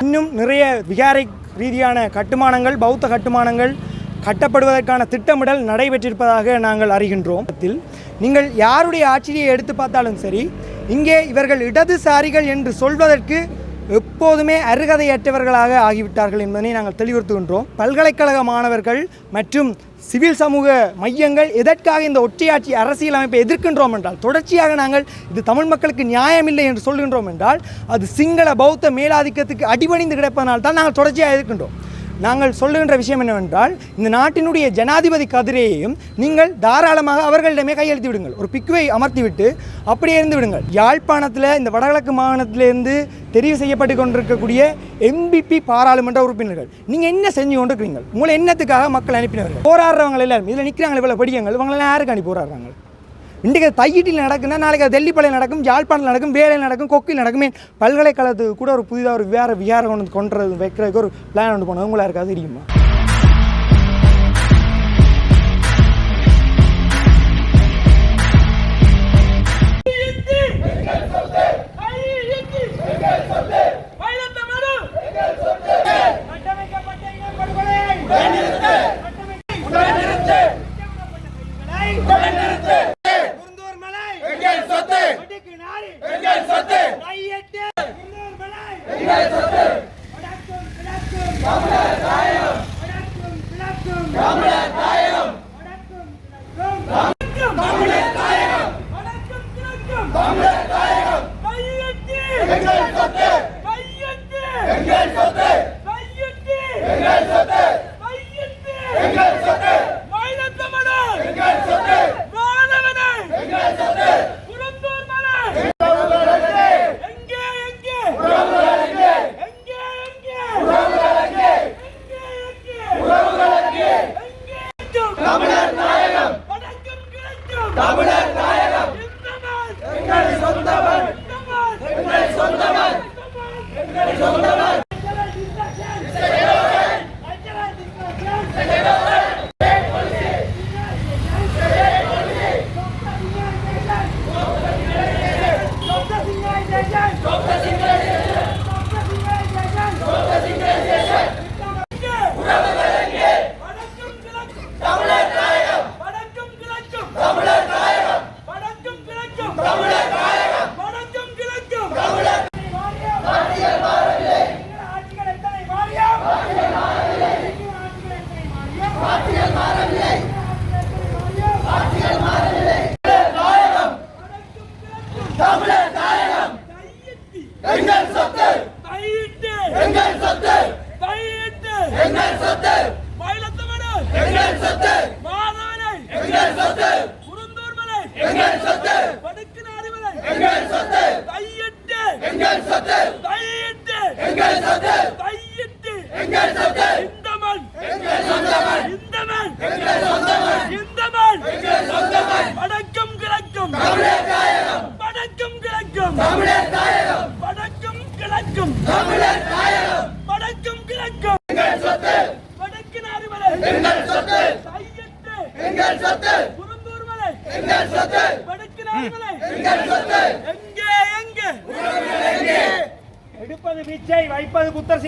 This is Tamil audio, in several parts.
இன்னும் நிறைய விகாரை ரீதியான கட்டுமானங்கள் பௌத்த கட்டுமானங்கள் கட்டப்படுவதற்கான திட்டமிடல் நடைபெற்றிருப்பதாக நாங்கள் அறிகின்றோம். நீங்கள் யாருடைய ஆட்சியை எடுத்து பார்த்தாலும் சரி இங்கே இவர்கள் இடதுசாரிகள் என்று சொல்வதற்கு எப்போதுமே அருகதையற்றவர்களாக ஆகிவிட்டார்கள் என்பதனை நாங்கள் தெளிவுறுத்துகின்றோம். பல்கலைக்கழக மாணவர்கள் மற்றும் சிவில் சமூக மையங்கள் எதற்காக இந்த ஒற்றையாட்சி அரசியல் அமைப்பை எதிர்க்கின்றோம் என்றால் தொடர்ச்சியாக நாங்கள் இது தமிழ் மக்களுக்கு நியாயமில்லை என்று சொல்கின்றோம் என்றால் அது சிங்கள பௌத்த மேலாதிக்கத்துக்கு அடிபணிந்து கிடப்பதனால் தான் நாங்கள் தொடர்ச்சியாக எதிர்க்கின்றோம். நாங்கள் சொல்லுகின்ற விஷயம் என்னவென்றால் இந்த நாட்டினுடைய ஜனாதிபதி கதிரையையும் நீங்கள் தாராளமாக அவர்களிடமே கையெழுத்து விடுங்கள். ஒரு பிக்குவை அமர்த்திவிட்டு அப்படியே இருந்து விடுங்கள். யாழ்ப்பாணத்தில் இந்த வடகிழக்கு மாகாணத்திலிருந்து தெரிவு செய்யப்பட்டு கொண்டிருக்கக்கூடிய எம்பிபி பாராளுமன்ற உறுப்பினர்கள் நீங்கள் என்ன செஞ்சு கொண்டிருக்கிறீங்க உங்களை என்னத்துக்காக மக்கள் அனுப்பினவர்கள் போராடுறவங்க எல்லாரும் இதில் நிற்கிறாங்க இவ்வளோ படிக்கங்கள் இவங்களெல்லாம் யாருக்கு அனுப்பி போராடுறாங்க? இன்றைக்கு அது தையீட்டில் நடக்குன்னா நாளைக்கு அது டெல்லிப்பாளையம் நடக்கும் யாழ்ப்பாணத்தில் நடக்கும் வேலையில் நடக்கும் கொக்கில் நடக்குமே பல்கலைக்கழகத்துக்கு கூட ஒரு புதிதாக ஒரு வேறு விகாரம் கொண்டு கொண்டு வைக்கிறதுக்கு ஒரு பிளான் ஒன்று போனது. உங்களாக இருக்காது தெரியுமா?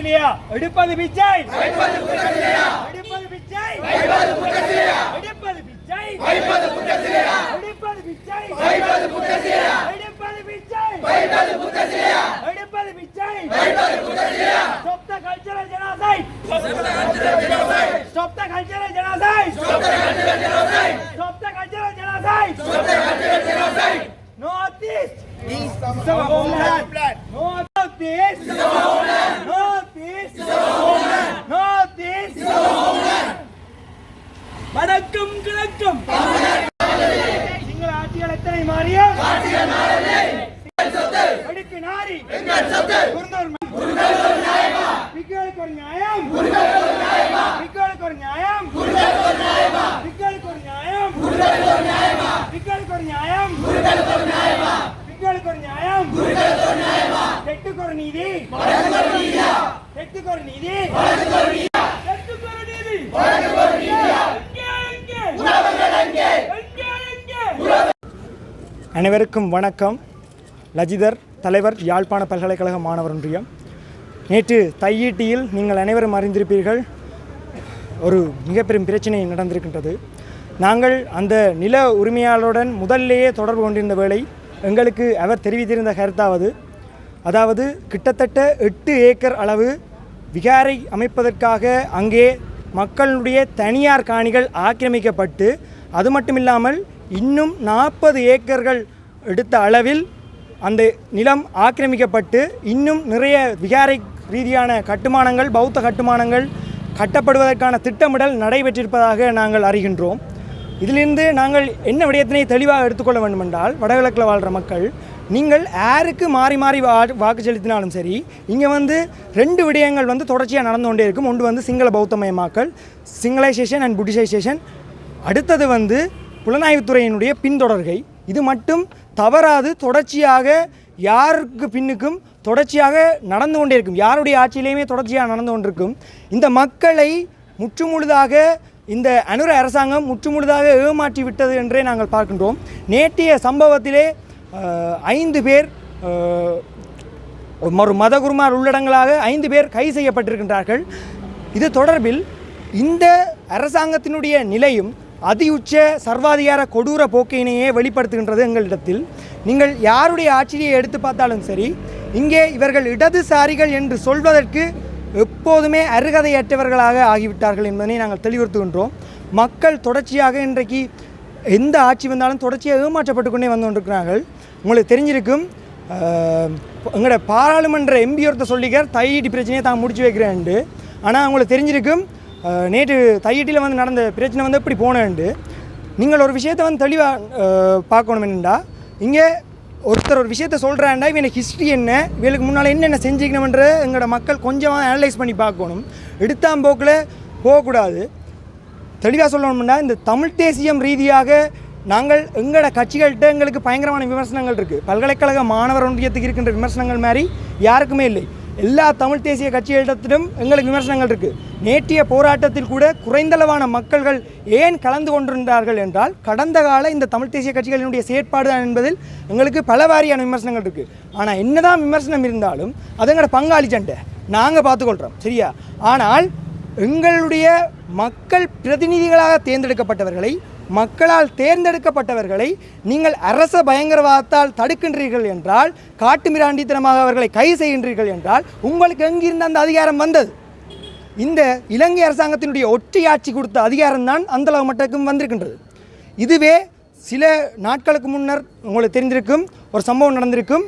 வைப்பது புத்தர் சிலையா எடுப்பது பிச்சை வைப்பது புத்தர் சிலையா எடுப்பது பிச்சை வைப்பது புத்தர் சிலையா எடுப்பது பிச்சை வைப்பது புத்தர் சிலையா எடுப்பது பிச்சை வைப்பது புத்தர் சிலையா எடுப்பது பிச்சை வைப்பது புத்தர் சிலையா எடுப்பது பிச்சை வைப்பது புத்தர் சிலையா stop the cultural genocide stop the cultural genocide stop the cultural genocide stop the cultural genocide stop the cultural genocide north east East is our homeland. ரெட்டுக்கொரு நீதி. ரெட்டுக்கொரு நீதி. அனைவருக்கும் வணக்கம். லஜிதர் தலைவர் யாழ்ப்பாண பல்கலைக்கழக மாணவர் ஒன்றியம் நேற்று தையீட்டியில் நீங்கள் அனைவரும் அறிந்திருப்பீர்கள் ஒரு மிகப்பெரும் பிரச்சனை நடந்திருக்கின்றது. நாங்கள் அந்த நில உரிமையாளருடன் முதல்லேயே தொடர்பு கொண்டிருந்த வேளை எங்களுக்கு அவர் தெரிவித்திருந்த கருத்தாவது அதாவது கிட்டத்தட்ட எட்டு ஏக்கர் அளவு விகாரை அமைப்பதற்காக அங்கே மக்களுடைய தனியார் காணிகள் ஆக்கிரமிக்கப்பட்டு அது மட்டும் இல்லாமல் இன்னும் நாற்பது ஏக்கர்கள் எடுத்த அளவில் அந்த நிலம் ஆக்கிரமிக்கப்பட்டு இன்னும் நிறைய விகாரை ரீதியான கட்டுமானங்கள் பௌத்த கட்டுமானங்கள் கட்டப்படுவதற்கான திட்டமிடல் நடைபெற்றிருப்பதாக நாங்கள் அறிகின்றோம். இதிலிருந்து நாங்கள் என்ன விடயத்தினை தெளிவாக எடுத்துக்கொள்ள வேண்டுமென்றால் வடகிழக்கில் வாழ்கிற மக்கள் நீங்கள் யாருக்கு மாறி மாறி வா வாக்கு செலுத்தினாலும் சரி இங்கே வந்து ரெண்டு விடயங்கள் வந்து தொடர்ச்சியாக நடந்து கொண்டே இருக்கும். ஒன்று வந்து சிங்கள பௌத்தமயமாக்கல் சிங்களைசேஷன் அண்ட் புட்டிசைசேஷன். அடுத்தது வந்து புலனாய்வுத்துறையினுடைய பின்தொடர்கை. இது மட்டும் தவறாது தொடர்ச்சியாக யாருக்கு பின்னுக்கும் தொடர்ச்சியாக நடந்து கொண்டே இருக்கும். யாருடைய ஆட்சியிலையுமே தொடர்ச்சியாக நடந்து கொண்டிருக்கும். இந்த மக்களை முற்றுமுழுதாக இந்த அனுர அரசாங்கம் முற்றுமுழுதாக ஏமாற்றி விட்டது என்றே நாங்கள் பார்க்கின்றோம். நேற்றைய சம்பவத்திலே ஐந்து பேர் ஒரு மதகுருமார் உள்ளடங்களாக ஐந்து பேர் கைது செய்யப்பட்டிருக்கின்றார்கள். இது தொடர்பில் இந்த அரசாங்கத்தினுடைய நிலையும் அதியுச்ச சர்வாதிகார கொடூர போக்கினையே வெளிப்படுத்துகின்றது எங்களிடத்தில். நீங்கள் யாருடைய ஆட்சியை எடுத்து பார்த்தாலும் சரி இங்கே இவர்கள் இடதுசாரிகள் என்று சொல்வதற்கு எப்போதுமே அருகதையற்றவர்களாக ஆகிவிட்டார்கள் என்பதனை நாங்கள் தெளிவுறுத்துகின்றோம். மக்கள் தொடர்ச்சியாக இன்றைக்கு எந்த ஆட்சி வந்தாலும் தொடர்ச்சியாக ஏமாற்றப்பட்டு கொண்டே வந்து கொண்டிருக்கிறார்கள். உங்களுக்கு தெரிஞ்சிருக்கும் எங்களோட பாராளுமன்ற எம்பி ஒருத்தர் சொல்லிக்கார் தையீட்டு பிரச்சனையை தான் முடிச்சு வைக்கிறேன்ட்டு. ஆனால் உங்களுக்கு தெரிஞ்சிருக்கும் நேற்று தையீட்டில் வந்து நடந்த பிரச்சனை வந்து எப்படி போனேன்ட்டு. நீங்கள் ஒரு விஷயத்தை வந்து தெளிவாக பார்க்கணும் என்னண்டா? இங்கே ஒருத்தர் ஒரு விஷயத்த சொல்கிறாண்டா இவனுக்கு ஹிஸ்ட்ரி என்ன இவளுக்கு முன்னால் என்னென்ன செஞ்சுக்கணுமன்ற எங்களோட மக்கள் கொஞ்சமாக அனலைஸ் பண்ணி பார்க்கணும். எடுத்தாம்போக்கில் போகக்கூடாது. தெளிவாக சொல்லணும்னா இந்த தமிழ் தேசியம் ரீதியாக நாங்கள் எங்களோட கட்சிகள்கிட்ட எங்களுக்கு பயங்கரமான விமர்சனங்கள் இருக்குது பல்கலைக்கழக மாணவர் ஒன்றியத்துக்கு இருக்கின்ற விமர்சனங்கள் மாதிரி யாருக்குமே இல்லை. எல்லா தமிழ் தேசிய கட்சிகளிடத்திலும் எங்களுக்கு விமர்சனங்கள் இருக்குது நேற்றைய போராட்டத்தில் கூட குறைந்தளவான மக்கள்கள் ஏன் கலந்து கொண்டிருந்தார்கள் என்றால் கடந்த கால இந்த தமிழ் தேசிய கட்சிகளினுடைய செயற்பாடு தான் என்பதில் எங்களுக்கு பல வாரியான விமர்சனங்கள் இருக்குது ஆனால் என்னதான் விமர்சனம் இருந்தாலும் அது எங்களோட பங்காளி சண்டை. நாங்கள் பார்த்துக்கொள்கிறோம் சரியா? ஆனால் எங்களுடைய மக்கள் பிரதிநிதிகளாக தேர்ந்தெடுக்கப்பட்டவர்களை மக்களால் தேர்ந்தெடுக்கப்பட்டவர்களை நீங்கள் அரச பயங்கரவாதத்தால் தடுக்கின்றீர்கள் என்றால் காட்டுமிராண்டித்தனமாக அவர்களை கைது செய்கின்றீர்கள் என்றால் உங்களுக்கு எங்கிருந்து அந்த அதிகாரம் வந்தது? இந்த இலங்கை அரசாங்கத்தினுடைய ஒற்றையாட்சி கொடுத்த அதிகாரம்தான் அந்தளவு மட்டக்கும் வந்திருக்கின்றது. இதுவே சில நாட்களுக்கு முன்னர் உங்களுக்கு தெரிந்திருக்கும் ஒரு சம்பவம் நடந்திருக்கும்.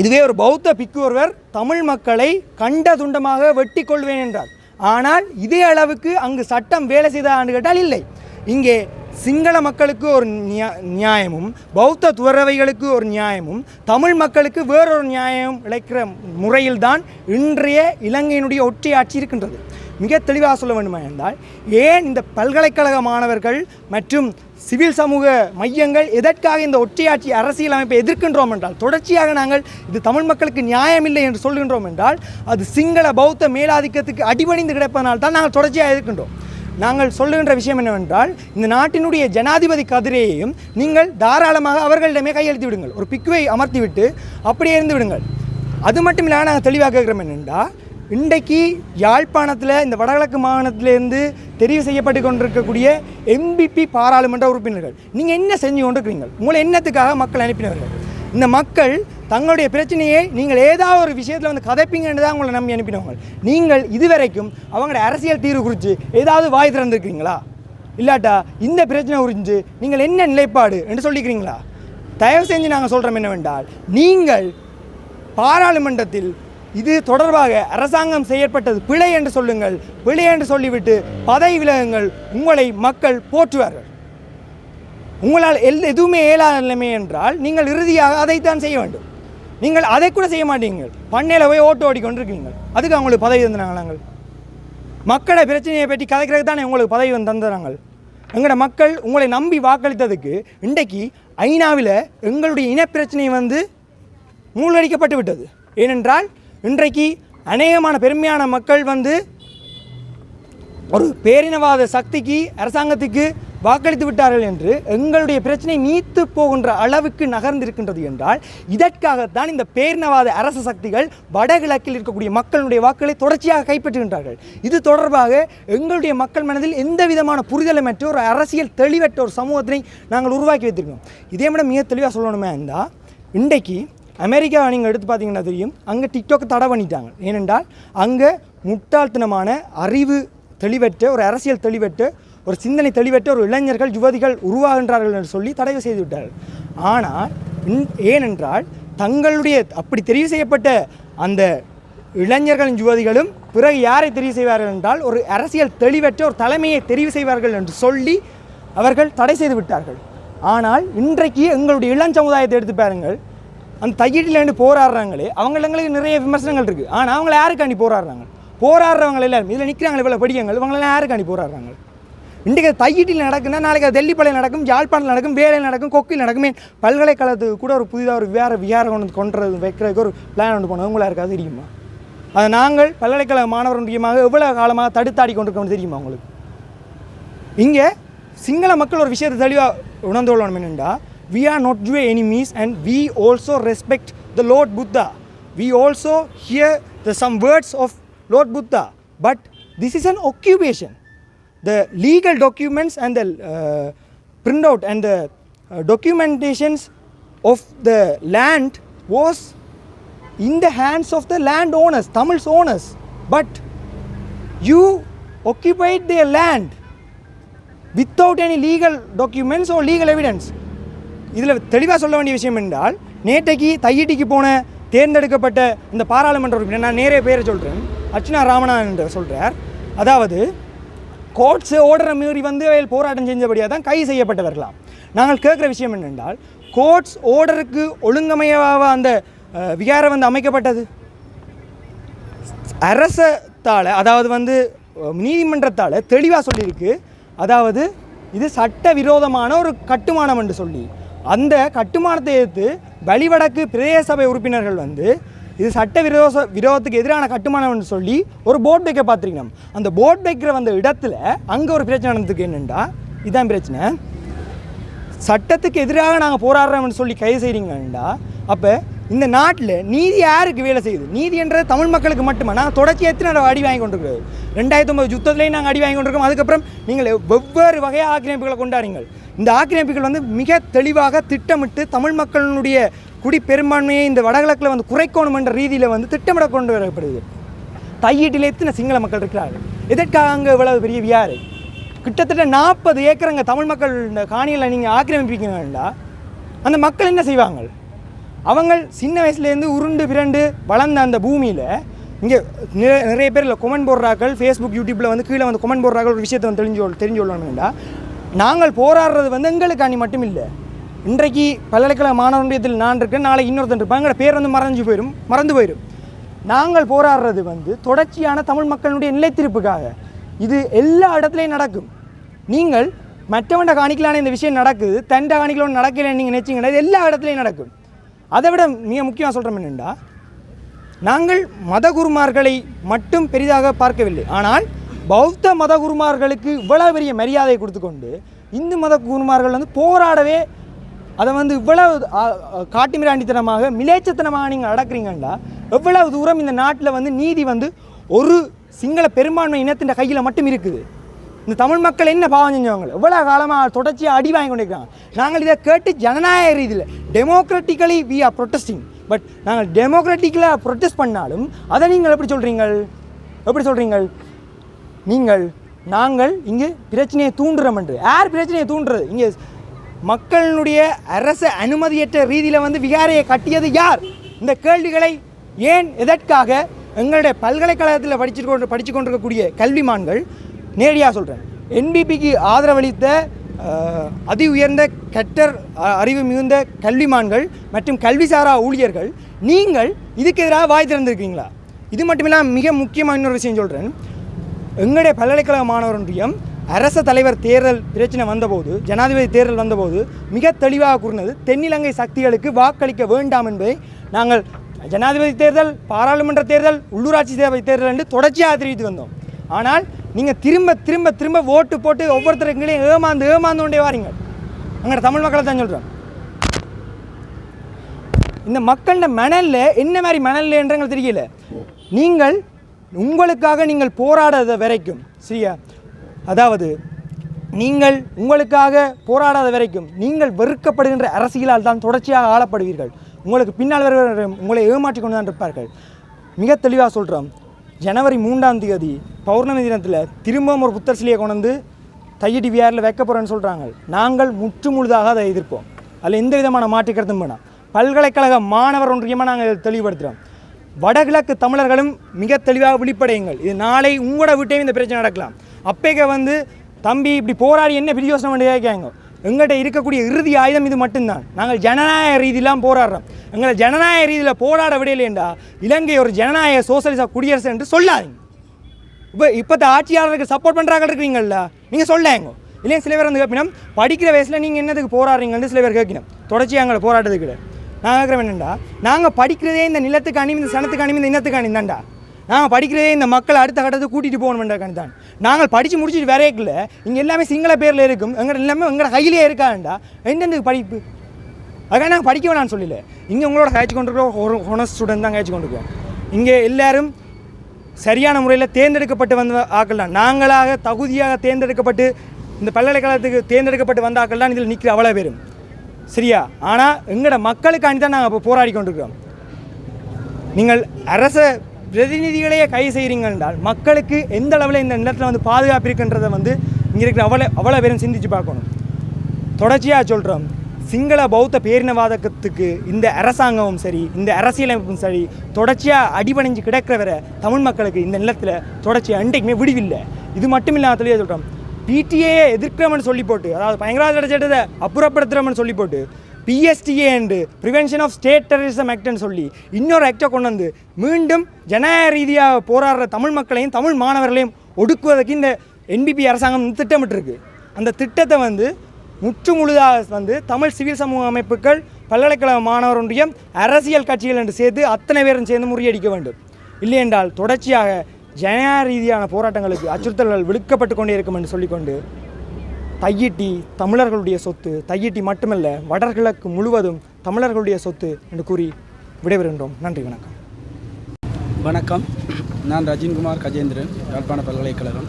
இதுவே ஒரு பௌத்த பிக்கு ஒருவர் தமிழ் மக்களை கண்ட துண்டமாக வெட்டி கொள்வேன் என்றார். ஆனால் இதே அளவுக்கு அங்கு சட்டம் வேலை செய்தான்னு கேட்டால் இல்லை. இங்கே சிங்கள மக்களுக்கு ஒரு நியா- நியாயமும் பௌத்த துறவைகளுக்கு ஒரு நியாயமும் தமிழ் மக்களுக்கு வேறொரு நியாயம் இழைக்கிற முறையில்தான் இன்றைய இலங்கையினுடைய ஒற்றையாட்சி இருக்கின்றது. மிக தெளிவாக சொல்ல வேண்டுமா என்றால் ஏன் இந்த பல்கலைக்கழக மாணவர்கள் மற்றும் சிவில் சமூக மையங்கள் எதற்காக இந்த ஒற்றையாட்சி அரசியல் அமைப்பை எதிர்க்கின்றோம் என்றால் தொடர்ச்சியாக நாங்கள் இது தமிழ் மக்களுக்கு நியாயமில்லை என்று சொல்கின்றோம் என்றால் அது சிங்கள பௌத்த மேலாதிக்கத்துக்கு அடிபணிந்து கிடப்பதனால் தான் நாங்கள் தொடர்ச்சியாக எதிர்க்கின்றோம். நாங்கள் சொல்லுகின்ற விஷயம் என்னவென்றால் இந்த நாட்டினுடைய ஜனாதிபதி கதிரையையும் நீங்கள் தாராளமாக அவர்களிடமே கையெழுத்து விடுங்கள். ஒரு பிக்குவை அமர்த்திவிட்டு அப்படியே இருந்து விடுங்கள். அது மட்டும் இல்லாமல் நாங்கள் தெளிவாக கேட்குறோம் என்னென்றால் இன்றைக்கு யாழ்ப்பாணத்தில் இந்த வடகிழக்கு மாகாணத்திலேருந்து தெரிவு செய்யப்பட்டு கொண்டிருக்கக்கூடிய எம்பிபி பாராளுமன்ற உறுப்பினர்கள். நீங்கள் என்ன செஞ்சு கொண்டிருக்கிறீங்க? உங்களை என்னத்துக்காக மக்கள் அனுப்பினவர்கள்? இந்த மக்கள் தங்களுடைய பிரச்சனையை நீங்கள் ஏதாவது ஒரு விஷயத்தில் வந்து கதைப்பீங்கன்னு தான் உங்களை நம்பி அனுப்பினவங்க. நீங்கள் இதுவரைக்கும் அவங்களோட அரசியல் தீர்வு குறித்து ஏதாவது வாய் திறந்துருக்கிறீங்களா இல்லாட்டா இந்த பிரச்சனை குறிஞ்சு நீங்கள் என்ன நிலைப்பாடு என்று சொல்லிக்கிறீங்களா? தயவு செஞ்சு நாங்கள் சொல்கிறோம் என்னவென்றால் நீங்கள் பாராளுமன்றத்தில் இது தொடர்பாக அரசாங்கம் செயற்பட்டது பிழை என்று சொல்லுங்கள் பிழை என்று சொல்லிவிட்டு பதவி விலகுங்கள் உங்களை மக்கள் போற்றுவார்கள். உங்களால் எல் எதுவுமே இயலாத நிலைமை என்றால் நீங்கள் இறுதியாக அதைத்தான் செய்ய வேண்டும். நீங்கள் அதை கூட செய்ய மாட்டீங்க பண்ணையில் போய் ஓட்டு ஓடிக்கொண்டிருக்கீங்க அதுக்கு அவங்களுக்கு பதவி தந்தாங்க நாங்கள் மக்களை பிரச்சனையை பற்றி கதைக்கிறதுக்கு தானே உங்களுக்கு பதவி வந்து தந்துறாங்க. எங்களோட மக்கள் உங்களை நம்பி வாக்களித்ததுக்கு இன்றைக்கு ஐநாவில் எங்களுடைய இனப்பிரச்சனை வந்து மூழ்கடிக்கப்பட்டு விட்டது. ஏனென்றால் இன்றைக்கு அநேகமான பெருமையான மக்கள் வந்து ஒரு பேரினவாத சக்திக்கு அரசாங்கத்துக்கு வாக்களித்து விட்டார்கள் என்று எங்களுடைய பிரச்சனை நீத்து போகின்ற அளவுக்கு நகர்ந்திருக்கின்றது என்றால் இதற்காகத்தான் இந்த பேரினவாத அரச சக்திகள் வடகிழக்கில் இருக்கக்கூடிய மக்களுடைய வாக்குகளை தொடர்ச்சியாக கைப்பற்றுகின்றார்கள். இது தொடர்பாக எங்களுடைய மக்கள் மனதில் எந்த விதமான புரிதலமற்ற ஒரு அரசியல் தெளிவற்ற ஒரு சமூகத்தினை நாங்கள் உருவாக்கி வைத்திருக்கோம் இதே விட மிக தெளிவாக சொல்லணுமே இருந்தால் இன்றைக்கு அமெரிக்கா நீங்கள் எடுத்து பார்த்தீங்கன்னா தெரியும். அங்கே டிக்டாக் தடை பண்ணிட்டாங்க. ஏனென்றால் அங்கே முட்டாள்தனமான அறிவு தெளிவற்ற ஒரு அரசியல் தெளிவற்ற ஒரு சிந்தனை தெளிவற்ற ஒரு இளைஞர்கள் யுவதிகள் உருவாகின்றார்கள் என்று சொல்லி தடை செய்து விட்டார்கள் ஆனால் இன்- ஏனென்றால் தங்களுடைய அப்படி தெரிவு செய்யப்பட்ட அந்த இளைஞர்களின் யுவதிகளும் பிறகு யாரை தெரிவு செய்வார்கள் என்றால் ஒரு அரசியல் தெளிவற்ற ஒரு தலைமையை தெரிவு செய்வார்கள் என்று சொல்லி அவர்கள் தடை செய்து விட்டார்கள் ஆனால் இன்றைக்கு எங்களுடைய இளம் சமுதாயத்தை எடுத்து பாருங்கள். அந்த தையீட்டிலேருந்து போராடுறாங்களே அவங்களுக்கு நிறைய விமர்சனங்கள் இருக்குது ஆனால் அவங்கள யாருக்காண்டி போராடுறாங்க? போராடுறவங்க எல்லாரும் இதில் நிற்கிறாங்க இவ்வளோ படிக்கங்கள் இவங்களாம் யாருக்காண்டி போராடுறாங்க? இன்றைக்கு அது தையீட்டில் நடக்குன்னா நாளைக்கு அது டெல்லிப்பாளையம் நடக்கும் யாழ்ப்பாணத்தில் நடக்கும் வேலையில் நடக்கும் கொக்கில் நடக்குமே பல்கலைக்கழகத்துக்கு கூட ஒரு புதிதாக ஒரு வேறு விகாரம் கொண்டு கொண்டு வைக்கிறதுக்கு ஒரு பிளான் ஒன்று போனோம். உங்களா இருக்காது தெரியுமா? அதை நாங்கள் பல்கலைக்கழக மாணவர் ஒன்றியமாக எவ்வளோ காலமாக தடுத்தாடி கொண்டிருக்கோம்னு தெரியுமா உங்களுக்கு? இங்கே சிங்கள மக்கள் ஒரு விஷயத்தை தெளிவாக உணர்ந்து கொள்ளணும் என்னென்னா we are not your enemies and we also respect the Lord Buddha. We also hear the, some words of Lord Buddha, but this is an occupation. The legal documents and the uh, printout and the uh, documentations of the land was in the hands of the landowners, Tamil's owners. But you occupied their land without any legal documents or legal evidence. இதில் தெளிவாக சொல்ல வேண்டிய விஷயம் என்றால் நேற்றைக்கு தையிட்டிக்கு போன தேர்ந்தெடுக்கப்பட்ட இந்த பாராளுமன்ற உறுப்பினர் நான் நேரே பேரை சொல்கிறேன் அர்ச்சனா ராமநாதன் என்று சொல்கிறார் அதாவது கோர்ட்ஸ் ஓடுற மீறி வந்து அவையில் போராட்டம் செஞ்சபடியாக தான் கைது செய்யப்பட்டவர்களாம். நாங்கள் கேட்குற விஷயம் என்னென்றால் கோர்ட்ஸ் ஓர்டருக்கு ஒழுங்கமையாக அந்த விகாரம் வந்து அமைக்கப்பட்டது? அரசத்தால் அதாவது வந்து நீதிமன்றத்தால் தெளிவாக சொல்லியிருக்கு. அதாவது இது சட்ட விரோதமான ஒரு கட்டுமானம் என்று சொல்லி அந்த கட்டுமானத்தை எதிர்த்து வழிவடக்கு பிரதேச சபை உறுப்பினர்கள் வந்து இது சட்ட விரோத விரோதத்துக்கு எதிரான கட்டுமானம் என்று சொல்லி ஒரு போட் வைக்க பார்த்துருக்கணும். அந்த போட் வைக்கிற வந்த இடத்துல அங்கே ஒரு பிரச்சனை நடந்திருக்கு என்னென்னா இதுதான் பிரச்சனை. சட்டத்துக்கு எதிராக நாங்கள் போராடுறோம்னு சொல்லி கைது செய்கிறீங்கன்னா அப்போ இந்த நாட்டில் நீதி யாருக்கு வேலை செய்யுது? நீதி என்ற தமிழ் மக்களுக்கு மட்டுமா? நாங்கள் தொடர்ச்சி எத்தனை தடவை அடி வாங்கி கொண்டிருக்கிறது? ரெண்டாயிரத்தி ஒன்பது யுத்தத்துலேயும் நாங்கள் அடி வாங்கி கொண்டிருக்கோம். அதுக்கப்புறம் நீங்கள் வெவ்வேறு வகையாக ஆக்கிரமிப்புகளை கொண்டாடுங்கள். இந்த ஆக்கிரமிப்புகள் வந்து மிக தெளிவாக திட்டமிட்டு தமிழ் மக்களுடைய குடி பெரும்பான்மையை இந்த வடகிழக்கில் வந்து குறைக்கணும் என்ற ரீதியில் வந்து திட்டமிட கொண்டு வரப்படுது. தையீட்டில் எத்தனை சிங்கள மக்கள் இருக்கிறார்கள்? எதற்காக அங்கே இவ்வளவு பெரிய வியாறு கிட்டத்தட்ட நாற்பது ஏக்கரங்க தமிழ் மக்கள் இந்த காணியில் நீங்கள் ஆக்கிரமிப்பீங்கன்னா அந்த மக்கள் என்ன செய்வாங்க? அவங்கள் சின்ன வயசுலேருந்து உருண்டு பிறண்டு வளர்ந்த அந்த பூமியில் இங்கே நிறைய பேர் இல்லை கொமெண்ட் போடுறாக்கள் ஃபேஸ்புக் யூடியூப்பில் வந்து கீழே வந்து கொமெண்ட் போடுறாக்கள் ஒரு விஷயத்தை வந்து தெரிஞ்சு கொள்- தெரிஞ்சு கொள்ளணும்டா நாங்கள் போராடுறது வந்து எங்களுக்காண்டி மட்டும் இல்லை. இன்றைக்கு பல்கலைக்கழக மாணவண்டியத்தில் நான் இருக்கேன் நாளைக்கு இன்னொருத்தன் இருப்பாங்க எங்களோட பேர் வந்து மறைஞ்சு போயிடும் மறந்து போயிடும் நாங்கள் போராடுறது வந்து தொடர்ச்சியான தமிழ் மக்களுடைய நிலைத்திருப்புக்காக. இது எல்லா இடத்துலையும் நடக்கும். நீங்கள் மற்றவண்ட காணிக்கலான இந்த விஷயம் நடக்குது தண்ட காணிக்கலாம் நடக்கலைன்னு நீங்கள் நினச்சிங்கன்னா இது எல்லா இடத்துலையும் நடக்கும். அதை விட மிக முக்கியமாக சொல்கிறோம் என்னென்னா நாங்கள் மத குருமார்களை மட்டும் பெரிதாக பார்க்கவில்லை. ஆனால் பௌத்த மத குருமார்களுக்கு இவ்வளவு பெரிய மரியாதை கொடுத்துக்கொண்டு இந்து மத குருமார்கள் வந்து போராடவே அதை வந்து இவ்வளவு காட்டுமிராண்டித்தனமாக மிலேச்சத்தனமாக நீங்கள் நடக்கிறீங்கன்னா எவ்வளவு தூரம் இந்த நாட்டில் வந்து நீதி வந்து ஒரு சிங்கள பெரும்பான்மை இனத்தின் கையில் மட்டும் இருக்குது. இந்த தமிழ் மக்கள் என்ன பாவம் செஞ்சவங்க? எவ்வளோ காலமாக தொடர்ச்சியாக அடி வாங்கி கொண்டிருக்காங்க நாங்கள் இதை கேட்டு ஜனநாயக ரீதியில் democratically we are protesting but நாங்கள் டெமோக்ராட்டிக்கலாக ப்ரொட்டஸ்ட் பண்ணாலும் அதை நீங்கள் எப்படி சொல்கிறீங்கள் எப்படி சொல்கிறீங்கள் நீங்கள் நாங்கள் இங்கே பிரச்சனையை தூண்டுறோம் என்று. யார் பிரச்சனையை தூண்டுறது? இங்கே மக்களினுடைய அரச அனுமதியற்ற ரீதியில் வந்து விகாரையை கட்டியது யார்? இந்த கேள்விகளை ஏன் எதற்காக எங்களுடைய பல்கலைக்கழகத்தில் படிச்சு கொண்டு படித்து கொண்டிருக்கக்கூடிய கல்விமான்கள் நேரடியாக சொல்கிறேன் என்பிபிக்கு ஆதரவளித்த அதி உயர்ந்த கெட்டர் அ- அறிவு மிகுந்த கல்விமான்கள் மற்றும் கல்விசாரா ஊழியர்கள் நீங்கள் இதுக்கு எதிராக வாய் திறந்திருக்கீங்களா? இது மட்டுமில்லாமல் மிக முக்கியமான இன்னொரு விஷயம் சொல்கிறேன் எங்களுடைய பல்கலைக்கழக மாணவர் அரச தலைவர் தேர்தல் பிரச்சனை வந்தபோது ஜனாதிபதி தேர்தல் வந்தபோது மிக தெளிவாக கூறினது தென்னிலங்கை சக்திகளுக்கு வாக்களிக்க வேண்டாம் என்பதை நாங்கள் ஜனாதிபதி தேர்தல் பாராளுமன்ற தேர்தல் உள்ளூராட்சி சேவை தேர்தல் என்று தொடர்ச்சியாக தெரிவித்து வந்தோம் ஆனால் நீங்கள் திரும்ப திரும்ப திரும்ப ஓட்டு போட்டு ஒவ்வொருத்தருங்களையும் ஏமாந்து ஏமாந்து கொண்டே வாரீங்க. அங்கே தமிழ் மக்களை தான் சொல்கிறேன் இந்த மக்களோட மணலில் என்ன மாதிரி மணல்ல என்று எங்களுக்கு தெரியல. நீங்கள் உங்களுக்காக நீங்கள் போராடாத வரைக்கும் சரியா? அதாவது நீங்கள் உங்களுக்காக போராடாத வரைக்கும் நீங்கள் வெறுக்கப்படுகின்ற அரசியலால் தான் தொடர்ச்சியாக ஆளப்படுவீர்கள். உங்களுக்கு பின்னால் வருகிற உங்களை ஏமாற்றி கொண்டு தான் இருப்பார்கள். மிக தெளிவாக சொல்கிறோம் ஜனவரி மூன்றாம் தேதி பௌர்ணமி தினத்தில் திரும்பவும் ஒரு புத்தர் சிலையை கொண்டு வந்து தையடி விஆரில் வைக்க போகிறேன்னு சொல்கிறாங்க நாங்கள் முற்று முழுதாக அதை எதிர்ப்போம். அதில் எந்த விதமான மாற்றுக்கிறதும் வேணாம். பல்கலைக்கழக மாணவர் ஒன்றியமாக நாங்கள் இதை தெளிவுபடுத்துகிறோம் வடகிழக்கு தமிழர்களும் மிக தெளிவாக விழிப்படையுங்கள். இது நாளை உங்களோட வீட்டையும் இந்த பிரச்சனை நடக்கலாம். அப்பேக்க வந்து தம்பி இப்படி போராடி என்ன பிரியோசனம் பண்ணி கேட்காங்க. எங்கள்கிட்ட இருக்கக்கூடிய இறுதி ஆயுதம் இது மட்டும்தான். நாங்கள் ஜனநாயக ரீதியெலாம் போராடுறோம். எங்களை ஜனநாயக ரீதியில் போராட விடையிலேண்டா இலங்கை ஒரு ஜனநாயக சோசலிச குடியரசு என்று சொல்லாதீங்க. இப்போ இப்போத்த ஆட்சியாளருக்கு சப்போர்ட் பண்ணுறாங்க இருக்கீங்கல்ல நீங்கள் சொல்லாங்க. இல்லையா சில பேர் வந்து கேட்பினோம் படிக்கிற வயசில் நீங்கள் என்னதுக்கு போராடுறீங்கன்னு சில பேர் கேட்கணும் தொடர்ச்சியாக எங்களை போராட்டத்துக்கு நான் கேட்குறேன் என்னண்டா நாங்கள் படிக்கிறதே இந்த நிலத்துக்கு அணிமி இந்த சனத்துக்கு அணிமி இந்த இனத்துக்கு அணி நாங்கள் படிக்கிறதே இந்த மக்கள் அடுத்த கட்டத்துக்கு கூட்டிகிட்டு போகணுமெண்டா தான் நாங்கள் படித்து முடிச்சுட்டு வரையக்கில் இங்கே எல்லாமே சிங்கள பேரில் இருக்கும். எங்கள்ட எல்லாமே எங்களோட கையிலே இருக்காண்டா எந்தெந்த படிப்பு? அதுக்காக நாங்கள் படிக்க வேணாம்னு சொல்லல. இங்கே உங்களோட கழிச்சு கொண்டிருக்கிறோம் ஒரு ஹொனஸ் ஸ்டூடெண்ட் தான் கழிச்சு கொண்டிருக்கோம். இங்கே எல்லோரும் சரியான முறையில் தேர்ந்தெடுக்கப்பட்டு வந்த ஆக்கள் தான். நாங்களாக தகுதியாக தேர்ந்தெடுக்கப்பட்டு இந்த பல்கலைக்கழகத்துக்கு தேர்ந்தெடுக்கப்பட்டு வந்த ஆக்கள் தான் இதில் நிற்கிற அவ்வளோ பேரும். சரியா? ஆனால் எங்களோட மக்களுக்காண்டி தான் நாங்கள் இப்போ போராடி கொண்டிருக்கிறோம். நீங்கள் அரச பிரதிநிதிகளையே கை செய்கிறீங்க என்றால் மக்களுக்கு எந்த அளவில் இந்த நிலத்தில் வந்து பாதுகாப்பு இருக்குன்றதை வந்து இங்கே இருக்கிற அவ்வளோ அவ்வளோ பேரும் சிந்திச்சு பார்க்கணும். தொடர்ச்சியாக சொல்கிறோம் சிங்கள பௌத்த பேரினவாதத்துக்கு இந்த அரசாங்கமும் சரி இந்த அரசியலமைப்பும் சரி தொடர்ச்சியாக அடிபணிஞ்சு கிடக்கிற வரை தமிழ் மக்களுக்கு இந்த நிலத்தில் தொடர்ச்சியாக அன்றைக்குமே விடுவில்லை. இது மட்டும் இல்லாமல் தெளிவாக சொல்கிறோம் பிடிஏ எதிர்க்கிறோம்னு சொல்லி போட்டு அதாவது பயங்கரவாத சட்டத்தை அப்புறப்படுத்துகிறோம்னு சொல்லி போட்டு PSTA and prevention of state terrorism ஆக்ட்னு சொல்லி இன்னொரு ஆக்டை கொண்டு வந்து மீண்டும் ஜனநாயக ரீதியாக போராடுற தமிழ் மக்களையும் தமிழ் மாணவர்களையும் ஒடுக்குவதற்கு இந்த என்பிபி அரசாங்கம் திட்டமிட்டிருக்கு. அந்த திட்டத்தை வந்து முற்று முழுதாக வந்து தமிழ் சிவில் சமூக அமைப்புகள் பல்கலைக்கழக மாணவர் ஒன்றியம் அரசியல் கட்சிகள் என்று சேர்த்து அத்தனை பேரும் சேர்ந்து முறியடிக்க வேண்டும். இல்லையென்றால் தொடர்ச்சியாக ஜனநாயக ரீதியான போராட்டங்களுக்கு அச்சுறுத்தல்கள் விடுக்கப்பட்டு கொண்டே இருக்கும் என்று சொல்லிக்கொண்டு தையிட்டி தமிழர்களுடைய சொத்து தையிட்டி மட்டுமல்ல வடகிழக்கு முழுவதும் தமிழர்களுடைய சொத்து என்று கூறி விடைபெறுகின்றோம். நன்றி வணக்கம். வணக்கம். நான் ரஜின்குமார் கஜேந்திரன் யாழ்ப்பாண பல்கலைக்கழகம்.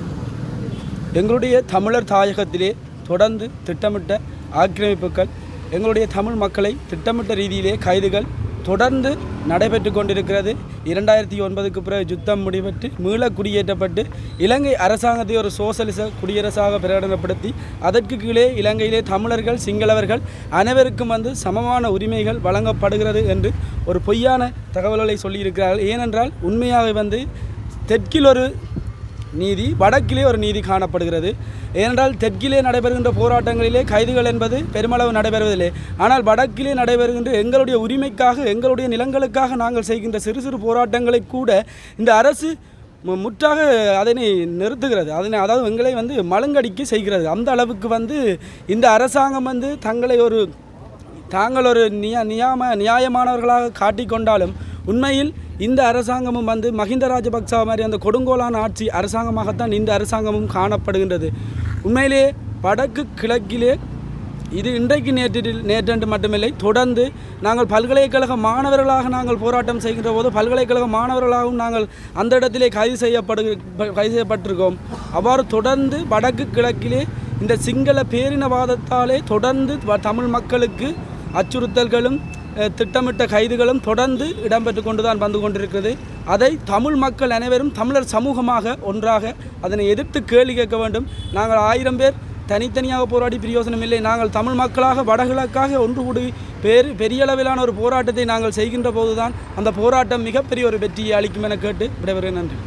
எங்களுடைய தமிழர் தாயகத்திலே தொடர்ந்து திட்டமிட்ட ஆக்கிரமிப்புகள் எங்களுடைய தமிழ் மக்களை திட்டமிட்ட ரீதியிலே கைதுகள் தொடர்ந்து நடைபெற்று கொண்டிருக்கிறது. இரண்டாயிரத்தி ஒன்பதுக்கு பிறகு யுத்தம் முடிவெற்று மீள குடியேற்றப்பட்டு இலங்கை அரசாங்கத்தை ஒரு சோசலிச குடியரசாக பிரகடனப்படுத்தி அதற்கு கீழே இலங்கையிலே தமிழர்கள் சிங்களவர்கள் அனைவருக்கும் வந்து சமமான உரிமைகள் வழங்கப்படுகிறது என்று ஒரு பொய்யான தகவல்களை சொல்லியிருக்கிறார்கள். ஏனென்றால் உண்மையாக வந்து தெற்கில் ஒரு நீதி வடக்கிலே ஒரு நீதி காணப்படுகிறது. ஏனென்றால் தெற்கிலே நடைபெறுகின்ற போராட்டங்களிலே கைதுகள் என்பது பெருமளவு நடைபெறுவதில்லை ஆனால் வடக்கிலே நடைபெறுகின்ற எங்களுடைய உரிமைக்காக எங்களுடைய நிலங்களுக்காக நாங்கள் செய்கின்ற சிறு சிறு போராட்டங்களை கூட இந்த அரசு மு- முற்றாக அதனை நிறுத்துகிறது. அதனை அதாவது எங்களை வந்து மழுங்கடிக்க செய்கிறது. அந்த அளவுக்கு வந்து இந்த அரசாங்கம் வந்து தங்களை ஒரு தாங்கள் ஒரு நியா நியாம நியாயமானவர்களாக காட்டிக்கொண்டாலும் உண்மையில் இந்த அரசாங்கமும் வந்து மஹிந்த ராஜபக்ச மாதிரி அந்த கொடுங்கோலான ஆட்சி அரசாங்கமாகத்தான் இந்த அரசாங்கமும் காணப்படுகின்றது. உண்மையிலே வடக்கு கிழக்கிலே இது இன்றைக்கு நேற்று நேற்றென்று மட்டுமில்லை தொடர்ந்து நாங்கள் பல்கலைக்கழக மாணவர்களாக நாங்கள் போராட்டம் செய்கின்ற போது பல்கலைக்கழக மாணவர்களாகவும் நாங்கள் அந்த இடத்திலே கைது செய்யப்படு கைது செய்யப்பட்டிருக்கோம். அவ்வாறு தொடர்ந்து வடக்கு கிழக்கிலே இந்த சிங்கள பேரினவாதத்தாலே தொடர்ந்து வ- தமிழ் மக்களுக்கு அச்சுறுத்தல்களும் திட்டமிட்ட கைதுகளும் தொடர்ந்து இடம்பெற்று கொண்டுதான் வந்து கொண்டிருக்கிறது. அதை தமிழ் மக்கள் அனைவரும் தமிழர் சமூகமாக ஒன்றாக அதனை எதிர்த்து கேள்வி கேட்க வேண்டும். நாங்கள் ஆயிரம் பேர் தனித்தனியாக போராடி பிரயோசனம் இல்லை. நாங்கள் தமிழ் மக்களாக வடகிழக்காக ஒன்று கூடி பெரு பெரிய அளவிலான ஒரு போராட்டத்தை நாங்கள் செய்கின்ற போதுதான் அந்த போராட்டம் மிகப்பெரிய ஒரு வெற்றியை அளிக்கும் என கேட்டு விடைபெறுகிறேன். நன்றி.